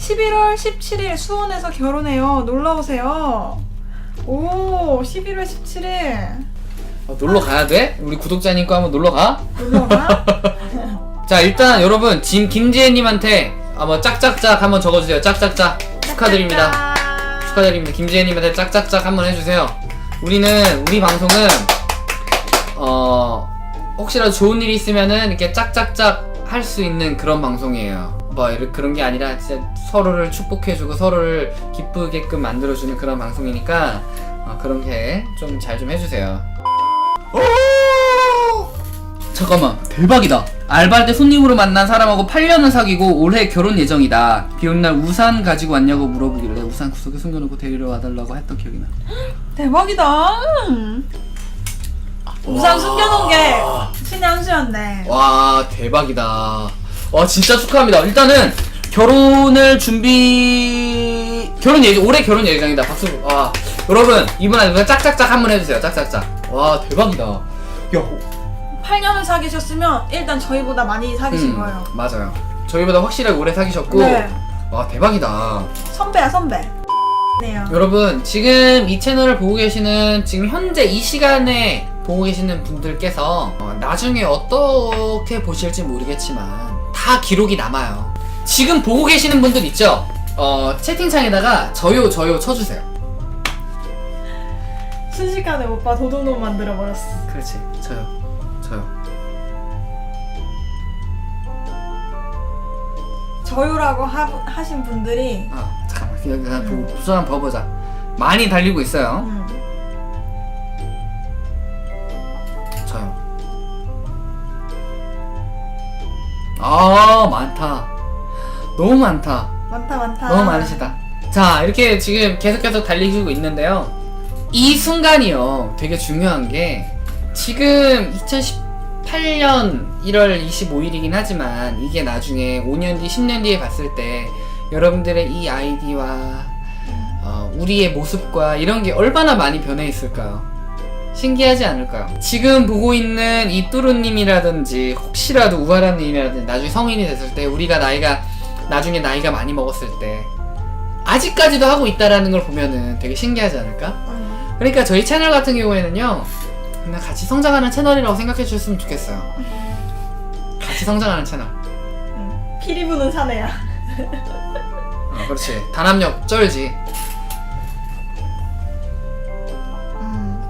11월 17일 수원에서 결혼해요. 놀러 오세요. 오, 11월 17일 어, 놀러 가야 돼? 우리 구독자님 거 한번 놀러 가? 놀러 가? 자 일단 여러분 진 김지혜님한테 한번 짝짝짝 한번 적어주세요. 짝짝짝 축하드립니다. 축하드립니다. 김지혜님한테 짝짝짝 한번 해주세요. 우리는 우리 방송은 어 혹시라도 좋은 일이 있으면은 이렇게 짝짝짝 할 수 있는 그런 방송이에요. 뭐 이런 그런 게 아니라 진짜 서로를 축복해주고 서로를 기쁘게끔 만들어주는 그런 방송이니까 어, 그런 게 좀 잘 좀 해주세요. 잠깐만 대박이다. 알바할 때 손님으로 만난 사람하고 8년을 사귀고 올해 결혼 예정이다. 비 오는 날 우산 가지고 왔냐고 물어보길래 우산 구석에 숨겨놓고 데리러 와달라고 했던 기억이 나. 대박이다. 우산 숨겨놓은 게 신의 한 수였네. 와 대박이다 와 진짜 축하합니다 일단은 결혼을 준비 결혼 예정 올해 결혼 예정이다 박수 와 여러분 이분한테 짝짝짝 한번 해주세요 짝짝짝 와 대박이다 야 8년을 사귀셨으면 일단 저희보다 많이 사귀신 음, 거예요. 맞아요 저희보다 확실하게 오래 사귀셨고 네. 와 대박이다 선배야 선배. 네요. 여러분 지금 이 채널을 보고 계시는 지금 현재 이 시간에 보고 계시는 분들께서 어, 나중에 어떻게 보실지 모르겠지만 다 기록이 남아요. 지금 보고 계시는 분들 있죠? 어 채팅창에다가 저요 저요 쳐주세요. 순식간에 오빠 도둑놈 만들어 버렸어. 그렇지. 저요 저요. 저요라고 하, 하신 분들이 아 잠깐만. 그냥, 그냥 보고 수한 봐보자. 많이 달리고 있어요. 음, 저요 아 많다 너무 많다 많다 많다. 너무 많으시다. 자, 이렇게 지금 계속 계속 달리시고 있는데요. 이 순간이요. 되게 중요한 게 지금 2018년 1월 25일이긴 하지만 이게 나중에 5년 뒤, 10년 뒤에 봤을 때 여러분들의 이 아이디와 어, 우리의 모습과 이런 게 얼마나 많이 변해 있을까요? 신기하지 않을까요? 지금 보고 있는 이 뚜루님이라든지 혹시라도 우하라님이라든지 나중에 성인이 됐을 때 우리가 나이가 나중에 나이가 많이 먹었을 때 아직까지도 하고 있다라는 걸 보면은 되게 신기하지 않을까? 음, 그러니까 저희 채널 같은 경우에는요 그냥 같이 성장하는 채널이라고 생각해 주셨으면 좋겠어요 같이 성장하는 채널 음. 피리 부는 사내야. 어, 그렇지 단합력 쩔지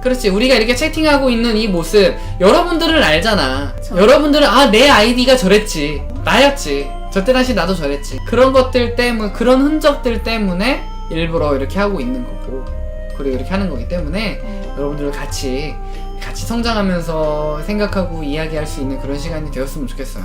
그렇지. 우리가 이렇게 채팅하고 있는 이 모습 여러분들은 알잖아. 여러분들은 아 내 아이디가 저랬지. 나였지. 저때 당시 나도 저랬지. 그런 것들 때문에 그런 흔적들 때문에 일부러 이렇게 하고 있는 거고. 그리고 이렇게 하는 거기 때문에 음. 여러분들 같이 같이 성장하면서 생각하고 이야기할 수 있는 그런 시간이 되었으면 좋겠어요